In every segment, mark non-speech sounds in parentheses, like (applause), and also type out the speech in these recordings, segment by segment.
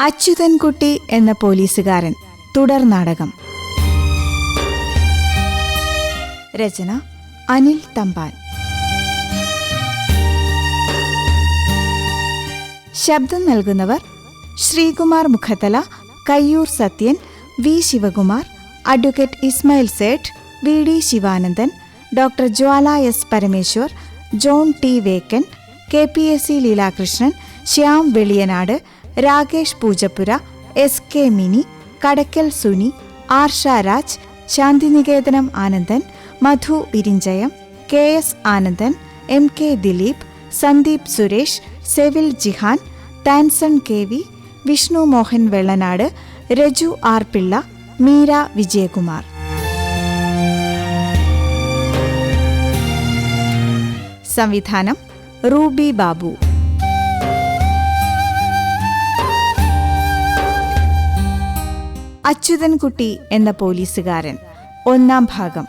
അച്യുതൻകുട്ടി എന്ന പോലീസുകാരൻ തുടർ നാടകം. രചന അനിൽ തമ്പാൻ. ശബ്ദം നൽകുന്നവർ Sreekumar Mukhathala Kayyur Sathyan V Sivakumar advocate Ismail Sait V D Sivanandan doctor Jwala S Parameswar John T Vakkan K P S C Leelakrishnan Shyam Veliyanad Rakesh Poojappura S K Mini Kadakkal Suni Arsha Raj Santhiniketanam Anandan Madhu Irinchayam K S Anandan M K Dileep Sandeep Suresh Sevil Jihan Thanson K V Vishnu Mohan Vellanad Raju R Pillai Meera Vijayakumar. സംവിധാനം റൂബി ബാബു. അച്യുതൻകുട്ടി എന്ന പോലീസുകാരൻ. ഒന്നാം ഭാഗം.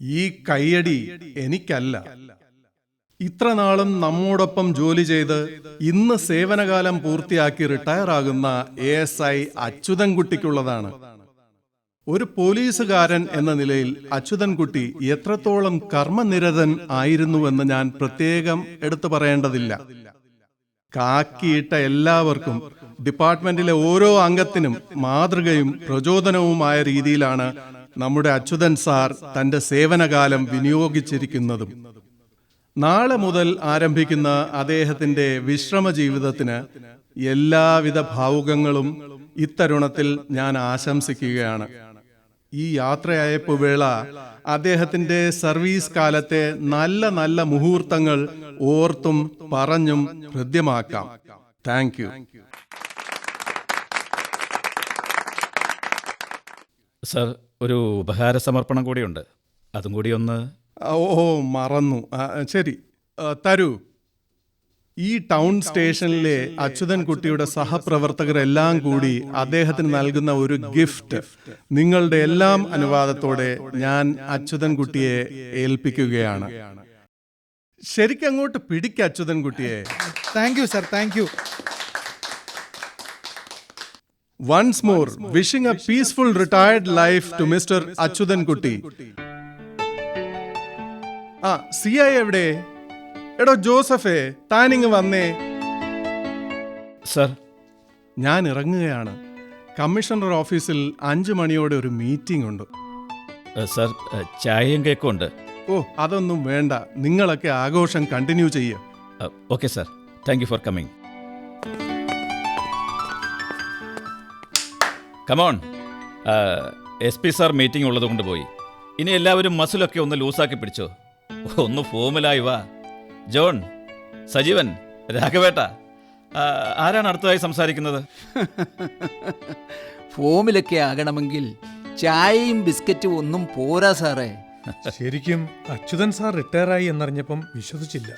ഈ കയ്യടി എനിക്കല്ല. ഇത്ര നാളും നമ്മോടൊപ്പം ജോലി ചെയ്ത് ഇന്ന് സേവനകാലം പൂർത്തിയാക്കി റിട്ടയർ ആകുന്ന എ എസ് ഐ അച്യുതൻകുട്ടിക്കുള്ളതാണ്. ഒരു പോലീസുകാരൻ എന്ന നിലയിൽ അച്യുതൻകുട്ടി എത്രത്തോളം കർമ്മനിരതൻ ആയിരുന്നുവെന്ന് ഞാൻ പ്രത്യേകം എടുത്തു പറയേണ്ടതില്ല. കാക്കിയിട്ട എല്ലാവർക്കും ഡിപ്പാർട്ട്മെന്റിലെ ഓരോ അംഗത്തിനും മാതൃകയും പ്രചോദനവുമായ രീതിയിലാണ് നമ്മുടെ അച്യുതൻ സാർ തന്റെ സേവനകാലം വിനിയോഗിച്ചിരിക്കുന്നതും. നാളെ മുതൽ ആരംഭിക്കുന്ന അദ്ദേഹത്തിന്റെ വിശ്രമ ജീവിതത്തിന് എല്ലാവിധ ഭാവുകങ്ങളും ഇത്തരുണത്തിൽ ഞാൻ ആശംസിക്കുകയാണ്. ഈ യാത്രയയപ്പ് വേള അദ്ദേഹത്തിന്റെ സർവീസ് കാലത്തെ നല്ല നല്ല മുഹൂർത്തങ്ങൾ ഓർത്തും പറഞ്ഞും ഹൃദ്യമാക്കാം. Thank you. സർ ഒരു ഉപഹാര സമർപ്പണം കൂടിയുണ്ട്. അതും കൂടി ഒന്ന് ഓ മറന്നു. ശരി. തരു. ഈ ടൗൺ സ്റ്റേഷനിലെ അച്യുതൻ കുട്ടിയുടെ സഹപ്രവർത്തകരെല്ലാം കൂടി അദ്ദേഹത്തിന് നൽകുന്ന ഒരു ഗിഫ്റ്റ്. നിങ്ങളുടെ എല്ലാം അനുവാദത്തോടെ ഞാൻ അച്യുതൻ കുട്ടിയെ ഏൽപ്പിക്കുകയാണ്. ശരിക്കും അങ്ങോട്ട് പിടിക്ക അച്യുതൻ കുട്ടിയെ. Thank you sir thank you once more wishing a peaceful retired life to Mister Achuthan Kutty ആ സി ഐ എവിടെ? എടോ ജോസഫേ താനിങ് വന്നേ. സർ. ഞാൻ ഇറങ്ങുകയാണ്. കമ്മീഷണർ ഓഫീസിൽ അഞ്ചു മണിയോടെ ഒരു മീറ്റിംഗ് ഉണ്ട്. സർ ചായയും കേക്കും ഉണ്ട് ഓ അതൊന്നും വേണ്ട. നിങ്ങളൊക്കെ ആഘോഷം കണ്ടിന്യൂ ചെയ്യുക okay sir. Thank you for coming come on S P sir meeting ഉള്ളത് കൊണ്ട് പോയി. ഇനി എല്ലാവരും മസിലൊക്കെ ഒന്ന് ലൂസാക്കി പിടിച്ചോ. ഒന്ന് ഫോമിലായി വാ ജോൺ സജീവൻ രാഘവേട്ട ആരാണ് അടുത്തതായി സംസാരിക്കുന്നത്? (laughs) ഫോമിലൊക്കെ ആകണമെങ്കിൽ ചായയും ബിസ്ക്കറ്റും ഒന്നും പോരാ സാറേ. (laughs) ശരിക്കും അച്യുതൻ സാർ റിട്ടയറായി എന്നറിഞ്ഞപ്പം വിശ്വസിച്ചില്ല.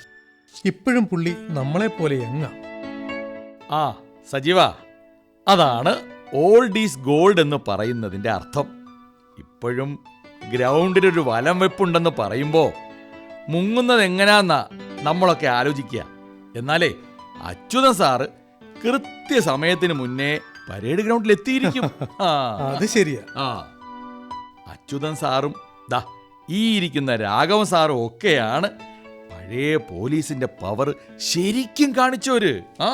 ഇപ്പോഴും പുള്ളി നമ്മളെ പോലെ എങ്ങ? ആ സജീവ അതാണ് ഓൾഡ് ഈസ് ഗോൾഡ് എന്ന് പറയുന്നതിന്റെ അർത്ഥം. ഇപ്പോഴും ഗ്രൗണ്ടിലൊരു വലം വെപ്പുണ്ടെന്ന് പറയുമ്പോൾ മുങ്ങുന്നത് എങ്ങനെയാന്നാ നമ്മളൊക്കെ ആലോചിക്കുക എന്നാലേ അച്യുതൻ സാറ് കൃത്യസമയത്തിന് മുന്നേ പരേഡ് ഗ്രൗണ്ടിൽ എത്തിയിരിക്കും ആ. അത് ശരിയാ. ആ. അച്യുതൻ സാറും ദാ ഈ ഇരിക്കുന്ന രാഘവൻ സാറും ഒക്കെയാണ് പഴയ പോലീസിന്റെ പവർ ശരിക്കും കാണിച്ചോര് ആ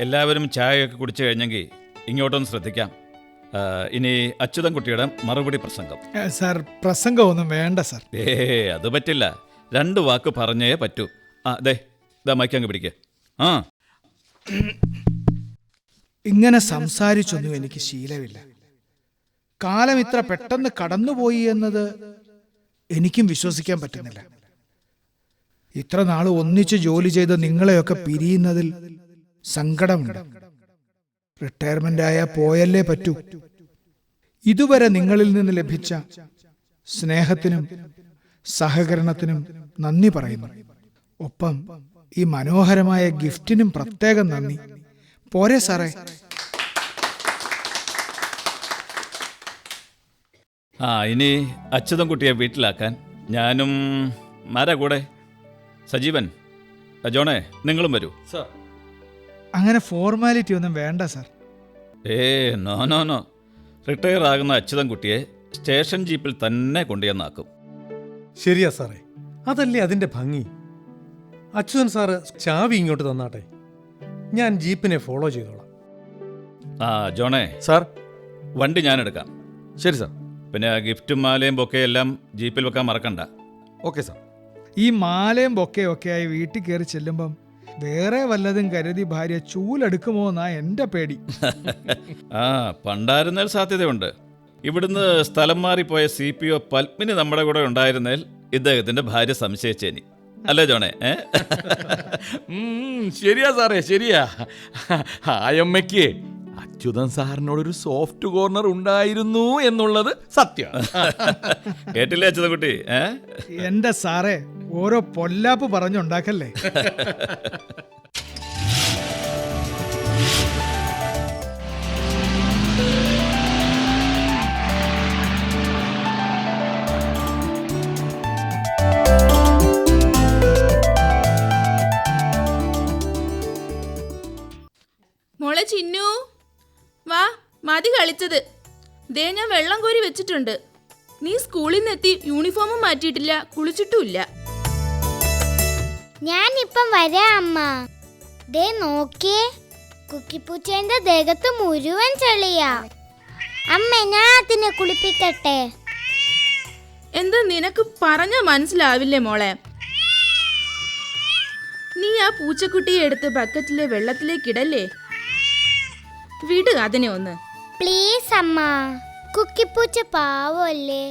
എല്ലാവരും ചായയൊക്കെ കുടിച്ചു കഴിഞ്ഞെങ്കിൽ ഇങ്ങോട്ടൊന്ന് ശ്രദ്ധിക്കാം. ഇനി അച്യുതൻ കുട്ടിയുടെ മറുപടി പ്രസംഗം. സാർ പ്രസംഗമൊന്നും വേണ്ട സാർ. ഏ അത് പറ്റില്ല. രണ്ട് വാക്ക് പറഞ്ഞേ പറ്റൂ. ആ ദേ ഇതാ മൈക്കങ്ങ് പിടിക്കുക ആ. ഇങ്ങനെ സംസാരിച്ചൊന്നും എനിക്ക് ശീലമില്ല. കാലം ഇത്ര പെട്ടെന്ന് കടന്നുപോയി എന്നത് എനിക്കും വിശ്വസിക്കാൻ പറ്റുന്നില്ല. ഇത്ര നാൾ ഒന്നിച്ച് ജോലി ചെയ്ത് നിങ്ങളെയൊക്കെ പിരിയുന്നതിൽ സങ്കടമുണ്ട്. റിട്ടയർമെന്റ് ആയ പോയല്ലേ പറ്റൂ. ഇതുവരെ നിങ്ങളിൽ നിന്ന് ലഭിച്ച സ്നേഹത്തിനും സഹകരണത്തിനും നന്ദി പറയുന്നു. ഒപ്പം ഈ മനോഹരമായ ഗിഫ്റ്റിനും പ്രത്യേകം നന്ദി. പോരെ സാറേ. ആ ഇനി അച്യുതം കുട്ടിയെ വീട്ടിലാക്കാൻ ഞാനും ആരാ കൂടെ? സജീവൻ അജോണേ ജോണേ നിങ്ങളും വരൂ. സാർ അങ്ങനെ ഫോർമാലിറ്റി ഒന്നും വേണ്ട സർ ഏ നോ നോ നോ. റിട്ടയർ ആകുന്ന അച്യുതൻ കുട്ടിയെ സ്റ്റേഷൻ ജീപ്പിൽ തന്നെ കൊണ്ടുചെന്നാക്കും ശരിയാ സാറേ അതല്ലേ അതിന്റെ ഭംഗി? അച്യുതൻ സാറ് ചാവി ഇങ്ങോട്ട് തന്നാട്ടെ. ഞാൻ ജീപ്പിനെ ഫോളോ ചെയ്തോളാം. ആ ജോണേ. സാർ വണ്ടി ഞാൻ എടുക്കാം ശരി സാർ പിന്നെ ഗിഫ്റ്റും മാലയും ബൊക്കെ എല്ലാം ജീപ്പിൽ വെക്കാൻ മറക്കണ്ട. ഓക്കെ സാർ ഈ മാലയും ബൊക്കെ ഒക്കെ ആയി വീട്ടിൽ കയറി ചെല്ലുമ്പം വേറെ വല്ലതും കരുതി ഭാര്യ ചൂലെടുക്കുമോ എന്നാ എന്റെ പേടി. (laughs) ആ പണ്ടായിരുന്നേൽ സാധ്യതയുണ്ട്. ഇവിടുന്ന് സ്ഥലം മാറിപ്പോയ സി പി ഒ പത്മിനി നമ്മുടെ കൂടെ ഉണ്ടായിരുന്നേൽ ഇദ്ദേഹത്തിന്റെ ഭാര്യ സംശയിച്ചേനി. അല്ലേ ജോണേ? (laughs) ശരിയാ സാറേ ശരിയാ. ആയമ്മയ്ക്ക് അച്യുതൻ സാറിനോട് ഒരു സോഫ്റ്റ് കോർണർ ഉണ്ടായിരുന്നു എന്നുള്ളത് സത്യം. (laughs) കേട്ടില്ലേ അച്യുതൻകുട്ടി? എന്റെ സാറേ ഓരോ പൊല്ലാപ്പ് പറഞ്ഞുണ്ടാക്കല്ലേ? ചിന്നു. വാ മതി കളിച്ചത്. ദേ ഞാൻ വെള്ളം കോരി വെച്ചിട്ടുണ്ട്. നീ സ്കൂളിൽ നിന്നെത്തി യൂണിഫോമും മാറ്റിയിട്ടില്ല കുളിച്ചിട്ടുമില്ല. ഞാൻ ഇപ്പം വരാം അമ്മ. ദേ നോക്കിയേ. കുക്കിപ്പൂച്ചേന്റെ ദേഹത്ത് മുഴുവൻ ചെളിയാ. അമ്മ ഞാൻ അതിനെ കുളിപ്പിക്കട്ടെ. എന്താ നിനക്ക് പറഞ്ഞ മനസ്സിലാവില്ലേ മോളെ? നീ ആ പൂച്ചക്കുട്ടിയെ എടുത്ത് ബക്കറ്റിലെ വെള്ളത്തിലേക്ക് ഇടല്ലേ? വിട് അതിനെ ഒന്ന്. പ്ലീസ് അമ്മ കുക്കിപ്പൂച്ച പാവല്ലേ?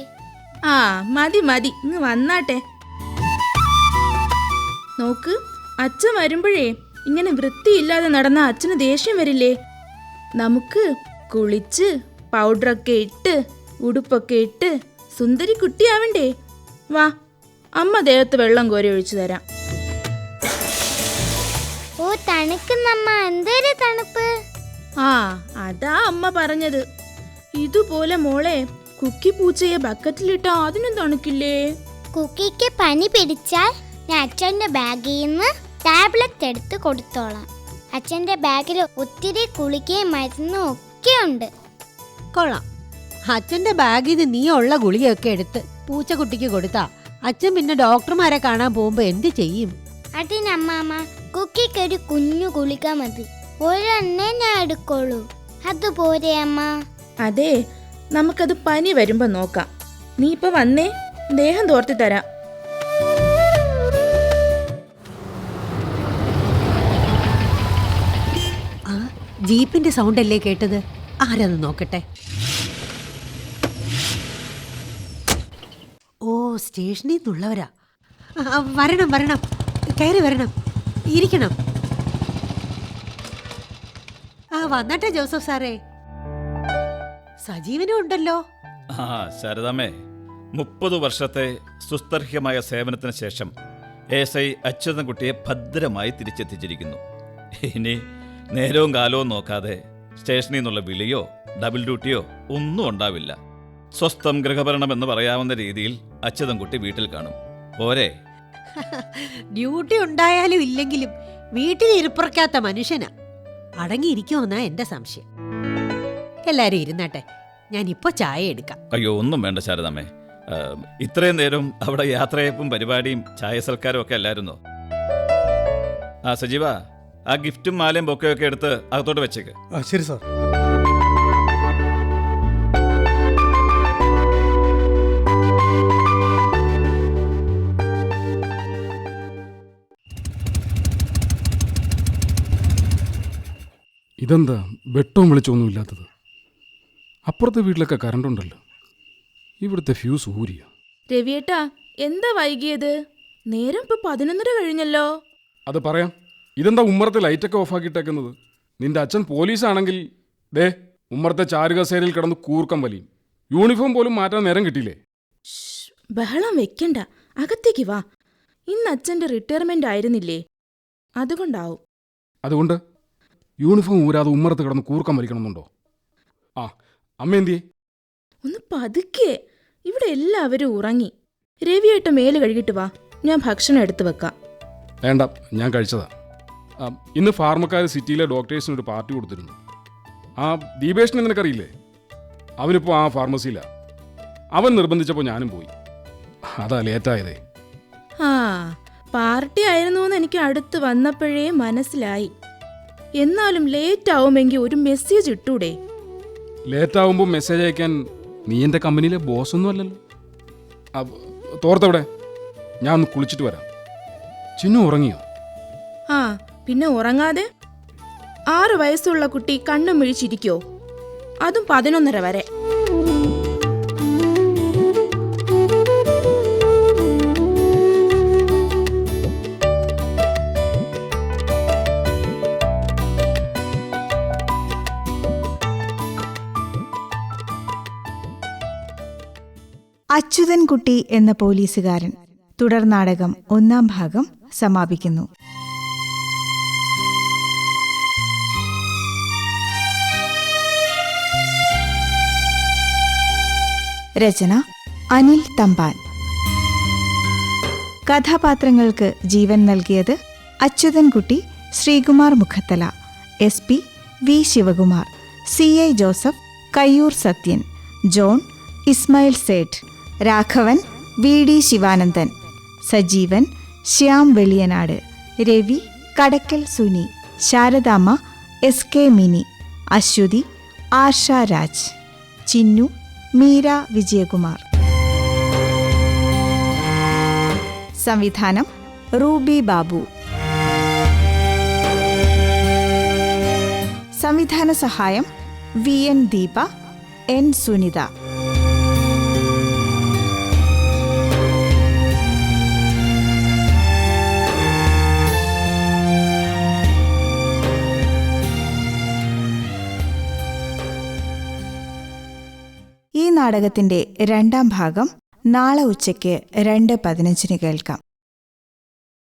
ആ മതി മതി. ഇങ്ങ് വന്നാട്ടെ. നോക്ക് അച്ഛൻ വരുമ്പോഴേ ഇങ്ങനെ വൃത്തിയില്ലാതെ നടന്ന അച്ഛന് ദേഷ്യം വരില്ലേ? നമുക്ക് കുളിച്ച് പൗഡറൊക്കെ ഇട്ട് ഉടുപ്പൊക്കെ ഇട്ട് സുന്ദരി കുട്ടിയാവണ്ടേ? വാ അമ്മ ദേഹത്ത് വെള്ളം കോരി ഒഴിച്ചു തരാം. ഓ തണുക്കുന്നമ്മ എന്തൊരു തണുപ്പ്? ആ അതാ അമ്മ പറഞ്ഞത്. ഇതുപോലെ മോളെ കുക്കി പൂച്ചയെ ബക്കറ്റിലിട്ടാ അതിനും തണുക്കില്ലേ? കുക്കിക്ക് പനി പിടിച്ചാൽ ഞാൻ അച്ഛന്റെ ബാഗിൽ നിന്ന് ടാബ്ലറ്റ് എടുത്ത് കൊടുത്തോളാം. അച്ഛന്റെ ബാഗിൽ ഒത്തിരി കുളിക്കുകയും മരുന്നും ഒക്കെ ഉണ്ട്. കൊള്ളാം. അച്ഛന്റെ ബാഗിൽ നിന്ന് നീ ഉള്ള ഗുളികയൊക്കെ എടുത്ത് പൂച്ചക്കുട്ടിക്ക് കൊടുത്താ അച്ഛൻ പിന്നെ ഡോക്ടർമാരെ കാണാൻ പോകുമ്പോ എന്ത് ചെയ്യും? അതിനമ്മാമ കുക്കിക്ക് ഒരു കുഞ്ഞു ഗുളിക മതി. ഒരെണ്ണേ ഞാൻ എടുക്കുള്ളൂ. അതുപോലെ അമ്മ. അതെ നമുക്കത് പനി വരുമ്പോ നോക്കാം. നീ ഇപ്പൊ വന്നേ ദേഹം തോർത്തി തരാം. ആ ജീപ്പിന്റെ സൗണ്ട് അല്ലേ കേട്ടത്? ആരാന്ന് നോക്കട്ടെ? ഓ സ്റ്റേഷനിൽ നിന്നുള്ളവരാ. ആ, വരണം വരണം. കയറി വരണം. ഇരിക്കണം ആ വന്നട്ടെ ജോസഫ് സാറേ. സജീവനും ഉണ്ടല്ലോ. ആ ശാരദാമേ മുപ്പത് വർഷത്തെ സുസ്തർഹ്യമായ സേവനത്തിന് ശേഷം എസ് ഐ അച്യുതൻകുട്ടിയെ ഭദ്രമായി തിരിച്ചെത്തിച്ചിരിക്കുന്നു. ഇനി നേരവും കാലവും നോക്കാതെ സ്റ്റേഷനിൽ നിന്നുള്ള വിളിയോ ഡബിൾ ഡ്യൂട്ടിയോ ഒന്നും ഉണ്ടാവില്ല. സ്വസ്ഥം ഗൃഹഭരണം എന്ന് പറയാവുന്ന രീതിയിൽ അച്യുതൻകുട്ടി വീട്ടിൽ കാണും. പോരെ. (laughs) ഡ്യൂട്ടി ഉണ്ടായാലും ഇല്ലെങ്കിലും വീട്ടിൽ ഇരിപ്പുറക്കാത്ത മനുഷ്യനാ. അടങ്ങിയിരിക്കുമെന്നാ എന്റെ സംശയം. എല്ലാരും ഇരുന്നാട്ടെ ഞാൻ ഇപ്പൊ ചായ എടുക്കാം. അയ്യോ ഒന്നും വേണ്ട ശാരദാമ്മേ. ഇത്രയും നേരം അവിടെ യാത്രയപ്പും പരിപാടിയും ചായ സൽക്കാരും ഒക്കെ അല്ലായിരുന്നോ? ആ സജീവ ആ ഗിഫ്റ്റും മാലയും ബൊക്കെയൊക്കെ എടുത്ത് അകത്തോട്ട് വെച്ചേക്ക്. ആ ശരി സാർ. ഇതെന്താ? വെട്ടവും വിളിച്ചൊന്നുമില്ലാത്തത് അപ്പുറത്തെ വീട്ടിലൊക്കെ കറണ്ട് ഉണ്ടല്ലോ ഇവിടുത്തെ ഫ്യൂസ് ഊരിയ രവിയേട്ടാ എന്താ വൈകിയത്? നേരം ഇപ്പൊ പതിനൊന്നര കഴിഞ്ഞല്ലോ. അത് പറയാം. ഇതെന്താ ഉമ്മറത്തെ ലൈറ്റൊക്കെ ഓഫാക്കിയിട്ടേക്കുന്നത്? നിന്റെ അച്ഛൻ പോലീസാണെങ്കിൽ ദേ ഉമ്മറത്തെ ചാരുകസേരയിൽ കിടന്ന് കൂർക്കം വലിയും. യൂണിഫോം പോലും മാറ്റാൻ നേരം കിട്ടിയില്ലേ? ബഹളം വെക്കണ്ട. അകത്തേക്ക് വാ. ഇന്ന് അച്ഛന്റെ റിട്ടയർമെന്റ് ആയിരുന്നില്ലേ? അതുകൊണ്ടാവും. അതുകൊണ്ട്? യൂണിഫോം ഊരാതെ ഉമ്മറത്ത് കിടന്ന് കൂർക്കം വലിക്കണമെന്നുണ്ടോ? ആ അമ്മ എന്തിയേ? ഒന്ന് പതുക്കെ. ഇവിടെ എല്ലാവരും ഉറങ്ങി. രവിയായിട്ട് മേൽ കഴുകിട്ട് വാ. ഞാൻ ഭക്ഷണം എടുത്തു വെക്കാം. വേണ്ട ഞാൻ കഴിച്ചതാ. ആ, ഇന്ന് ഫാർമക്കാർ സിറ്റിയിലെ ഡോക്ടേഴ്സിന് ഒരു പാർട്ടി കൊടുത്തിരുന്നു. ആ ദീപേഷിനെ നിനക്കറിയില്ലേ? അവനിപ്പോൾ ആ ഫാർമസിയിലാണ് അവൻ നിർബന്ധിച്ചപ്പോൾ ഞാനും പോയി. അതാ ലേറ്റായതേ. ആ പാർട്ടി ആയിരുന്നു എന്ന് എനിക്ക് അടുത്ത് വന്നപ്പോഴേ മനസ്സിലായി. എന്നാലും ലേറ്റ് ആവുമെങ്കിൽ ഒരു മെസ്സേജ് ഇട്ടൂടെ? ലേറ്റ് ആവുമ്പോൾ മെസ്സേജ് അയക്കാൻ നീ എന്റെ കമ്പനിയിലെ ബോസ് ഒന്നും അല്ലല്ലോ. തോർത്തവിടെ ഞാൻ ഒന്ന് കുളിച്ചിട്ട് വരാം. ചിന്നു ഉറങ്ങിയോ? ആ പിന്നെ ഉറങ്ങാതെ? ആറ് വയസ്സുള്ള കുട്ടി കണ്ണും മിഴിച്ചിരിക്കോ? അതും പതിനൊന്നര വരെ. അച്യുതൻകുട്ടി എന്ന പോലീസുകാരൻ. തുടർ നാടകം ഒന്നാം ഭാഗം സമാപിക്കുന്നു. രചന അനിൽ തമ്പാൻ. കഥാപാത്രങ്ങൾക്ക് ജീവൻ നൽകിയത് Achuthankutty Sreekumar Mukhathala S P V Sivakumar C Joseph Kayyur Sathyan John Ismail Sait Raghavan V D Sivanandan. Sajeevan Shyam Veliyanad. Ravi Kadakkal Suni. Saradamma S K Mini. Aswathy Arsha Raj. Chinnu Meera Vijayakumar. സംവിധാനം റൂബി ബാബു. സംവിധാന സഹായം V N Deepa N Sunitha. നാടകത്തിന്റെ രണ്ടാം ഭാഗം നാളെ ഉച്ചയ്ക്ക് രണ്ട് പതിനഞ്ചിന് കേൾക്കാം.